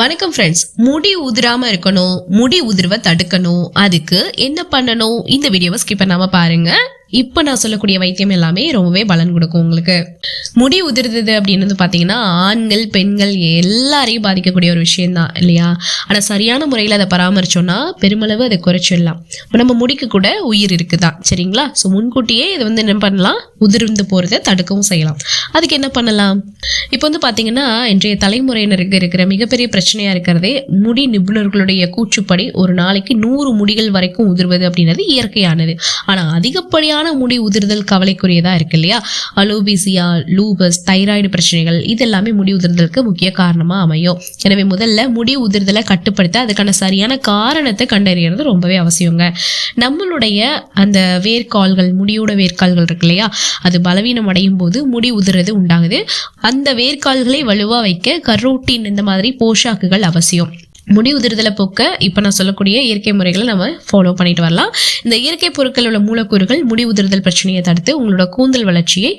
வணக்கம் ஃப்ரெண்ட்ஸ் முடி உதிராம இருக்கணும் முடி உதிர்வை தடுக்கணும். அதுக்கு என்ன பண்ணணும்? இந்த வீடியோவை ஸ்கிப் பண்ணாம பாருங்க. இப்போ நான் சொல்லக்கூடிய வைத்தியம் எல்லாமே ரொம்பவே பலன் கொடுக்கும் உங்களுக்கு. முடி உதிர்ந்தது அப்படின்னு பார்த்தீங்கன்னா ஆண்கள் பெண்கள் எல்லாரையும் பாதிக்கக்கூடிய ஒரு விஷயம்தான் இல்லையா? ஆனால் சரியான முறையில் அதை பராமரிச்சோம்னா பெருமளவு அதை குறைச்சிடலாம். இப்போ நம்ம முடிக்கு கூட உயிர் இருக்குதான் சரிங்களா? ஸோ முன்கூட்டியே இதை வந்து என்ன பண்ணலாம்? உதிர்ந்து போகிறத தடுக்கவும் செய்யலாம். அதுக்கு என்ன பண்ணலாம்? இப்போ வந்து பார்த்தீங்கன்னா இன்றைய தலைமுறையினருக்கு இருக்கிற மிகப்பெரிய பிரச்சனையாக இருக்கிறதே முடி நிபுணர்களுடைய கூற்றுப்படி ஒரு நாளைக்கு நூறு முடிகள் வரைக்கும் உதிர்வது அப்படின்றது இயற்கையானது. ஆனால் அதிகப்படியான முடி உதிர்தல் கவலைக்குரியதாக இருக்கு இல்லையா? அலோபிசியா லூபஸ் தைராய்டு பிரச்சனைகள் இதெல்லாமே முடி உதிர்தலுக்கு முக்கிய காரணமாக அமையும். எனவே முதல்ல முடி உதிர்தலை கட்டுப்படுத்த அதுக்கான சரியான காரணத்தை கண்டறியறது ரொம்பவே அவசியங்க. நம்மளுடைய அந்த வேர்க்கால்கள் முடியோட வேர்க்கால்கள் இருக்கு இல்லையா? அது பலவீனம் அடையும் போது முடி உதிர்றது உண்டாகுது. அந்த வேர்க்கால்களை வலுவாக வைக்க கரோட்டின் இந்த மாதிரி போஷாக்குகள் அவசியம். முடி உதிர்தலை போக்க இப்போ நான் சொல்லக்கூடிய இயற்கை முறைகளை நம்ம ஃபாலோ பண்ணிட்டு வரலாம். இந்த இயற்கை பொருட்கள் உள்ள மூலக்கூறுகள் முடி உதிர்தல் பிரச்சனையை தடுத்து உங்களோட கூந்தல் வளர்ச்சியை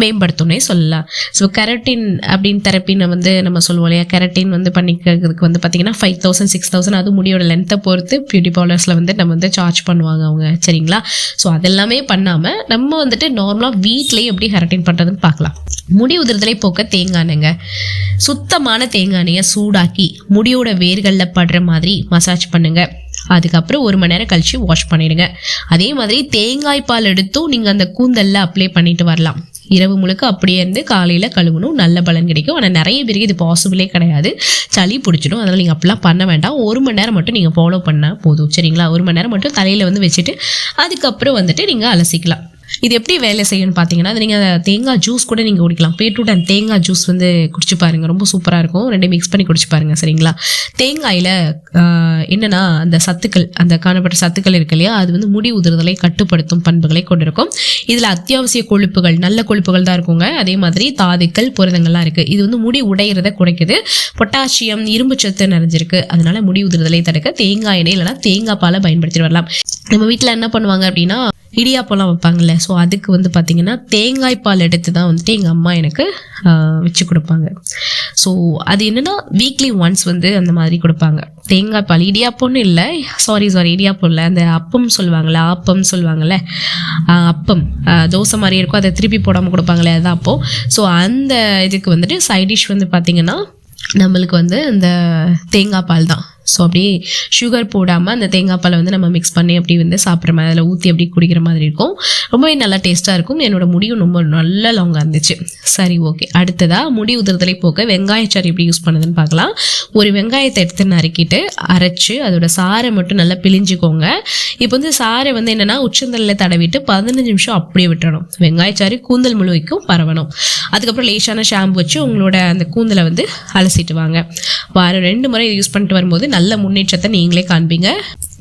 மேம்படுத்தும்னே சொல்லலாம். ஸோ கெரட்டின் அப்படின்னு தெரப்பின்னு வந்து நம்ம சொல்லுவோம் இல்லையா? கெரட்டின் வந்து பண்ணிக்கிறதுக்கு வந்து பார்த்தீங்கன்னா ஃபைவ் தௌசண்ட் சிக்ஸ் தௌசண்ட் அது முடியோட லென்த்தை பொறுத்து பியூட்டி பார்லர்ஸில் வந்து நம்ம வந்து சார்ஜ் பண்ணுவாங்க அவங்க. சரிங்களா? ஸோ அதெல்லாமே பண்ணாமல் நம்ம வந்துட்டு நார்மலாக வீட்லேயே எப்படி கெரட்டின் பண்ணுறதுன்னு பார்க்கலாம் முடி உதிர்தலை போக்க தேங்காய் எண்ணெய்ங்க. சுத்தமான தேங்காய் எண்ணெயை சூடாக்கி முடியோட வேர்களில் படுற மாதிரி மசாஜ் பண்ணுங்கள் அதுக்கப்புறம் ஒரு மணி நேரம் கழிச்சு வாஷ் பண்ணிடுங்க. அதே மாதிரி தேங்காய் பால் எடுத்தும் நீங்கள் அந்த கூந்தலில் அப்ளை பண்ணிட்டு வரலாம். இரவு முழுக்க அப்படியே இருந்து காலையில் கழுவணும். நல்ல பலன் கிடைக்கும். ஆனால் நிறைய பேருக்கு இது பாசிபிளே கிடையாது. சளி பிடிச்சிடும். அதனால் நீங்கள் அப்படிலாம் பண்ண வேண்டாம். ஒரு மணி நேரம் மட்டும் நீங்கள் ஃபாலோ பண்ணால் போதும். சரிங்களா? ஒரு மணி நேரம் மட்டும் தலையில் வந்து வச்சுட்டு அதுக்கப்புறம் வந்துட்டு நீங்கள் அலசிக்கலாம். இது எப்படி வேலை செய்யணும்னு பார்த்தீங்கன்னா அது நீங்கள் தேங்காய் ஜூஸ் கூட நீங்கள் குடிக்கலாம். பீட்ரூட் அண்ட் தேங்காய் ஜூஸ் வந்து குடிச்சு பாருங்க. ரொம்ப சூப்பராக இருக்கும். ரெண்டையும் மிக்ஸ் பண்ணி குடிச்சு பாருங்க சரிங்களா? தேங்காயில் என்னன்னா அந்த சத்துக்கள் அந்த காணப்பட்ட சத்துக்கள் இருக்கு இல்லையா? அது வந்து முடி உதிர்தலை கட்டுப்படுத்தும் பண்புகளை கொண்டிருக்கும். இதில் அத்தியாவசிய கொழுப்புகள் நல்ல கொழுப்புகள் தான் இருக்குங்க. அதே மாதிரி தாதுக்கள் புரதங்கள்லாம் இருக்குது இது வந்து முடி உடையிறத குறைக்குது. பொட்டாசியம் இரும்பு சத்து நிறைஞ்சிருக்கு. அதனால முடி உதிர்தலை தடுக்க தேங்காய் எண்ணெய் இல்லைனா தேங்காய் பாலை பயன்படுத்திட்டு வரலாம். நம்ம வீட்டில் என்ன பண்ணுவாங்க அப்படின்னா இடியாப்பம்லாம் வைப்பாங்கல்ல ஸோ அதுக்கு வந்து பார்த்திங்கன்னா தேங்காய் பால் எடுத்து தான் வந்துட்டு எங்கள் அம்மா எனக்கு வச்சு கொடுப்பாங்க. ஸோ அது என்னென்னா வீக்லி ஒன்ஸ் வந்து அந்த மாதிரி கொடுப்பாங்க. தேங்காய் பால் இடியாப்பம்னு இல்லை சாரி சாரி இடியாப்பம் இல்லை அந்த அப்பம் சொல்லுவாங்கள்ல ஆப்பம் சொல்லுவாங்கள்ல அப்பம் தோசை மாதிரி இருக்கும் அதை திருப்பி போடாமல் கொடுப்பாங்களே அது அப்போ ஸோ அந்த இதுக்கு வந்துட்டு சைடிஷ் வந்து பார்த்திங்கன்னா நம்மளுக்கு வந்து இந்த தேங்காய் பால் தான். ஸோ அப்படியே சுகர் போடாமல் அந்த தேங்காய் பாலை வந்து நம்ம மிக்ஸ் பண்ணி அப்படி வந்து சாப்பிட்ற மாதிரி அதில் ஊற்றி அப்படி குடிக்கிற மாதிரி இருக்கும். ரொம்பவே நல்லா டேஸ்ட்டாக இருக்கும். என்னோட முடியும் ரொம்ப நல்ல லாங்காக இருந்துச்சு. சரி ஓகே அடுத்ததாக முடி உதிர்தலை போக்க வெங்காயச்சாறு எப்படி யூஸ் பண்ணுதுன்னு பார்க்கலாம். ஒரு வெங்காயத்தை எடுத்து நறுக்கிட்டு அரைச்சு அதோட சாறை மட்டும் நல்லா பிழிஞ்சுக்கோங்க. இப்போ வந்து சாறை வந்து என்னென்னா உச்சந்தலில் தடவிட்டு பதினஞ்சு நிமிஷம் அப்படியே விட்டுறணும். வெங்காயச்சாறு கூந்தல் முழுவைக்கும் பரவணும். அதுக்கப்புறம் லேசான ஷாம்பு வச்சு உங்களோட அந்த கூந்தலை வந்து அலசிட்டு வாங்க. வாரம் ரெண்டு முறை யூஸ் பண்ணிட்டு வரும்போது நல்ல முன்னேற்றத்தை நீங்களே காண்பீங்க.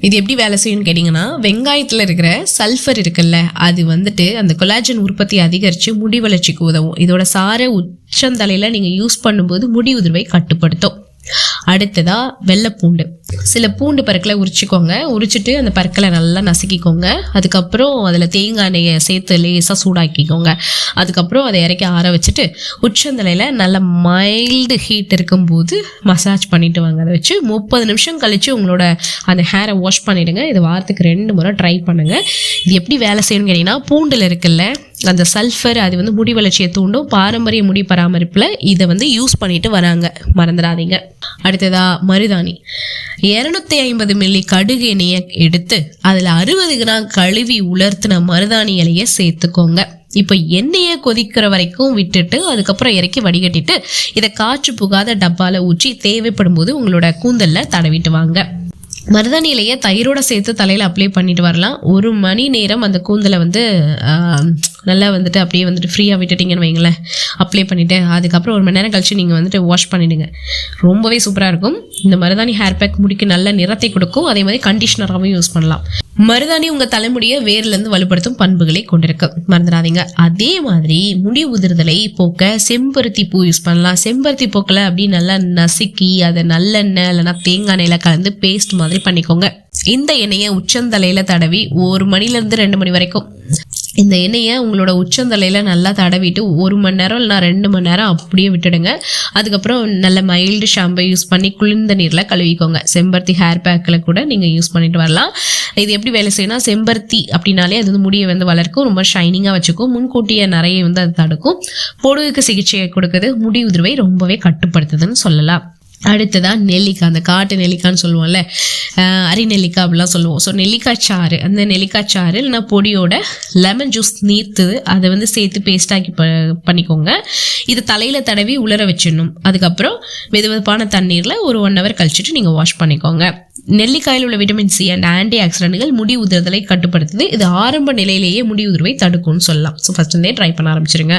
இது எப்படி வேலை செய்யும்னு கேட்டிங்கன்னா வெங்காயத்தில் இருக்கிற சல்ஃபர் இருக்குல்ல அது வந்துட்டு அந்த கொலாஜன் உற்பத்தி அதிகரித்து முடி வளர்ச்சிக்கு உதவும். இதோட சார உச்சந்தலையில் நீங்கள் யூஸ் பண்ணும்போது முடி உதிர்வை கட்டுப்படுத்தும். அடுத்ததா வெள்ளைப்பூண்டு சில பூண்டு பருக்களை உரிச்சுக்கோங்க. உரிச்சிட்டு அந்த பருக்களை நல்லா நசுக்கிக்கோங்க. அதுக்கப்புறம் அதில் தேங்காய் எண்ணெயை சேர்த்து லேசாக சூடாக்கிக்கோங்க. அதுக்கப்புறம் அதை இறக்கி ஆற வச்சுட்டு உச்சந்தலையில் நல்ல மைல்டு ஹீட் இருக்கும்போது மசாஜ் பண்ணிட்டு வாங்க. அதை வச்சு முப்பது நிமிஷம் கழிச்சு உங்களோட அந்த ஹேரை வாஷ் பண்ணிவிடுங்க இது வாரத்துக்கு ரெண்டு முறை ட்ரை பண்ணுங்கள் இது எப்படி வேலை செய்யணும்னு கேட்டிங்கன்னா பூண்டில் இருக்குல்ல அந்த சல்ஃபர் அது வந்து முடி வளர்ச்சியை தூண்டும். பாரம்பரிய முடி பராமரிப்பில் இதை வந்து யூஸ் பண்ணிட்டு வராங்க. மறந்துடாதீங்க. அடுத்ததா மருதாணி. இரநூத்தி ஐம்பது மில்லி கடுகு எண்ணெயை எடுத்து அதில் அறுபது கிராம் கழுவி உலர்த்தின மருதாணி இலையை சேர்த்துக்கோங்க. இப்போ எண்ணெயை கொதிக்கிற வரைக்கும் விட்டுட்டு அதுக்கப்புறம் இறக்கி வடிகட்டிட்டு இதை காற்று புகாத டப்பாவில் ஊற்றி தேவைப்படும் போது உங்களோட கூந்தலில் தடவிட்டு வாங்க. மருதாணி இலையை தயிரோட சேர்த்து தலையில் அப்ளை பண்ணிட்டு வரலாம். ஒரு மணி நேரம் அந்த கூந்தலை வந்து நல்லா வந்துட்டு அப்படியே வந்துட்டு ஃப்ரீயாக விட்டுட்டிங்கன்னு வைங்களேன் அப்ளை பண்ணிவிட்டு அதுக்கப்புறம் ஒரு மணி நேரம் கழிச்சு நீங்கள் வந்துட்டு வாஷ் பண்ணிடுங்க. ரொம்பவே சூப்பராக இருக்கும். இந்த மருதாணி ஹேர் பேக் முடிக்கு நல்ல நிறத்தை கொடுக்கும். அதே மாதிரி கண்டிஷனராகவும் யூஸ் பண்ணலாம். மருதாணி உங்கள் தலைமுடியை வேர்லேருந்து வலுப்படுத்தும் பண்புகளை கொண்டிருக்கு. மறந்துடாதீங்க. அதே மாதிரி முடி உதிர்தலை போக்க செம்பருத்தி பூ யூஸ் பண்ணலாம். செம்பருத்தி பூக்களை அப்படியே நல்லா நசுக்கி அதை நல்லெண்ணெய் இல்லைன்னா தேங்காய் எண்ணெயில் கலந்து பேஸ்ட் மாதிரி பண்ணிக்கோங்க. இந்த எண்ணெயை உச்சந்தலையில் தடவி ஒரு மணிலேருந்து ரெண்டு மணி வரைக்கும் இந்த எண்ணெயை உங்களோட உச்சந்தலையில் நல்லா தடவிட்டு ஒரு மணி நேரம் இல்லைனா ரெண்டு மணி நேரம் அப்படியே விட்டுடுங்க. அதுக்கப்புறம் நல்ல மைல்டு ஷாம்பை யூஸ் பண்ணி குளிர்ந்த நீரில் கழுவிக்கோங்க. செம்பருத்தி ஹேர் பேக்கில் கூட நீங்கள் யூஸ் பண்ணிட்டு வரலாம். இது எப்படி வேலை செய்யணும் செம்பருத்தி அப்படின்னாலே அது வந்து முடியை வந்து வளர்க்கும் ரொம்ப ஷைனிங்காக வச்சுக்கும் முன்கூட்டியே நிறைய வந்து அது தடுக்கும். பொடுகுக்கு சிகிச்சையை கொடுக்குது. முடி உதிர்வை ரொம்பவே கட்டுப்படுத்துதுன்னு சொல்லலாம். அடுத்ததான் நெல்லிக்காய் அந்த காட்டு நெல்லிக்காய்ன்னு சொல்லுவோம்ல அரி நெல்லிக்காய் அப்படிலாம் சொல்லுவோம். ஸோ நெல்லிக்காய் சாறு அந்த நெல்லிக்காய் சாறு இல்லைனா பொடியோட லெமன் ஜூஸ் நீர்த்து அதை வந்து சேர்த்து பேஸ்டாக்கி ப பண்ணிக்கோங்க. இதை தலையில் தடவி உலர வச்சிடணும். அதுக்கப்புறம் வெதுவெதுப்பான தண்ணீரில் ஒரு ஒன் ஹவர் கழிச்சிட்டு நீங்கள் வாஷ் பண்ணிக்கோங்க. நெல்லிக்காயில் உள்ள விட்டமின் சி அண்ட் ஆன்டி ஆக்சிடென்ட்கள் முடி உதிர்தலை கட்டுப்படுத்துது. இது ஆரம்ப நிலையிலேயே முடி உதிர்வை தடுக்கும்னு சொல்லலாம். ஸோ ஃபஸ்ட் இருந்தே ட்ரை பண்ண ஆரம்பிச்சிருங்க.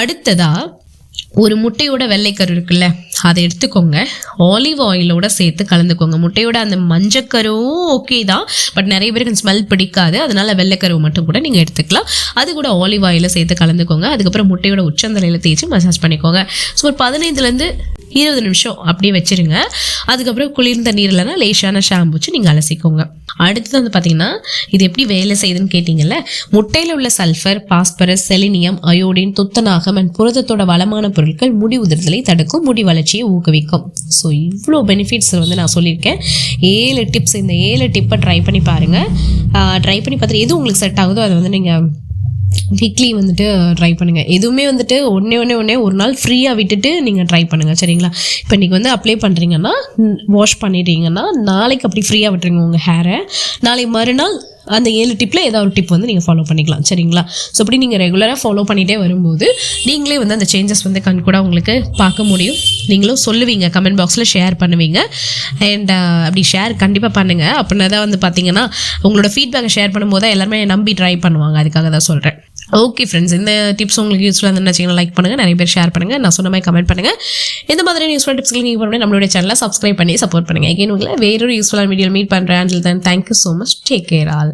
அடுத்ததாக ஒரு முட்டையோட வெள்ளைக்கரு இருக்குல்ல அதை எடுத்துக்கோங்க. ஆலிவ் ஆயிலோட சேர்த்து கலந்துக்கோங்க. முட்டையோட அந்த மஞ்சக்கருவும் ஓகே தான் பட் நிறைய பேருக்கு ஸ்மெல் பிடிக்காது. அதனால வெள்ளைக்கருவு மட்டும் கூட நீங்கள் எடுத்துக்கலாம். அது கூட ஆலிவ் ஆயில சேர்த்து கலந்துக்கோங்க. அதுக்கப்புறம் முட்டையோட உச்சந்தலையில் தேய்ச்சி மசாஜ் பண்ணிக்கோங்க. ஸோ ஒரு பதினைந்துலேருந்து இருபது நிமிஷம் அப்படியே வச்சுருங்க. அதுக்கப்புறம் குளிர்ந்த நீர்லனா லேசான ஷாம்பு வச்சு நீங்கள் அலசிக்கோங்க. அடுத்தது வந்து பார்த்தீங்கன்னா இது எப்படி வேலை செய்யுதுன்னு கேட்டிங்கல்ல முட்டையில் உள்ள சல்ஃபர் பாஸ்பரஸ் செலினியம் அயோடின் துத்தநாகம் அண்ட் புரதத்தோட வளமான பொருட்கள் முடி உதிர்தலை தடுக்கும் முடி வளர்ச்சியை ஊக்குவிக்கும். ஸோ இவ்வளோ பெனிஃபிட்ஸ் வந்து நான் சொல்லியிருக்கேன். ஏழு டிப்ஸ் இந்த ஏழு டிப்பை ட்ரை பண்ணி பாருங்கள் ட்ரை பண்ணி பார்த்துட்டு எது உங்களுக்கு செட் ஆகுதோ அதை வந்து நீங்கள் வீக்லி வந்துட்டு ட்ரை பண்ணுங்கள் எதுவுமே வந்துட்டு ஒன்றே ஒன்றே ஒன்றே ஒரு நாள் ஃப்ரீயாக விட்டுட்டு நீங்கள் ட்ரை பண்ணுங்கள் சரிங்களா? இப்போ நீங்கள் வந்து அப்ளை பண்ணுறீங்கன்னா வாஷ் பண்ணிட்டீங்கன்னா நாளைக்கு அப்படி ஃப்ரீயாக விட்டுருங்க உங்கள் ஹேரை நாளை மறுநாள் அந்த ஏழு டிப்பில் ஏதாவது ஒரு டிப் வந்து நீங்கள் ஃபாலோ பண்ணிக்கலாம் சரிங்களா? ஸோ அப்படி நீங்கள் ரெகுலராக ஃபாலோ பண்ணிகிட்டே வரும்போது நீங்களே வந்து அந்த சேஞ்சஸ் வந்து கண் கூட உங்களுக்கு பார்க்க முடியும். நீங்களும் சொல்லுவீங்க கமெண்ட் பாக்ஸில் ஷேர் பண்ணுவீங்க. அண்ட் uh, அப்படி ஷேர் கண்டிப்பாக பண்ணுங்கள் அப்படின்னா தான் வந்து பார்த்தீங்கன்னா உங்களோட ஃபீட்பேக்கை ஷேர் பண்ணும்போது தான் எல்லாருமே நம்பி ட்ரை பண்ணுவாங்க. அதுக்காக தான் சொல்கிறேன் ஓகே ஃப்ரெண்ட்ஸ் இந்த டிப்ஸ் உங்களுக்கு யூஸ்ஃபுல்லாக இருந்துச்சுன்னா லைக் பண்ணுங்கள் நிறைய பேர் ஷேர் பண்ணுங்கள் நான் சொன்ன மாதிரி கமெண்ட் பண்ணுங்கள் இந்த மாதிரி யூஸ்ஃபுல் டிப்ஸ்க்கு நீங்கள் பண்ணி நம்மளுடைய சேனலை சப்ஸ்கிரைப் பண்ணி சப்போர்ட் பண்ணுங்கள் எகைன் உங்களை வேறொரு யூஸ்ஃபுல்லான வீடியோ மீட் பண்ணுறேன் and then thank you so much take care all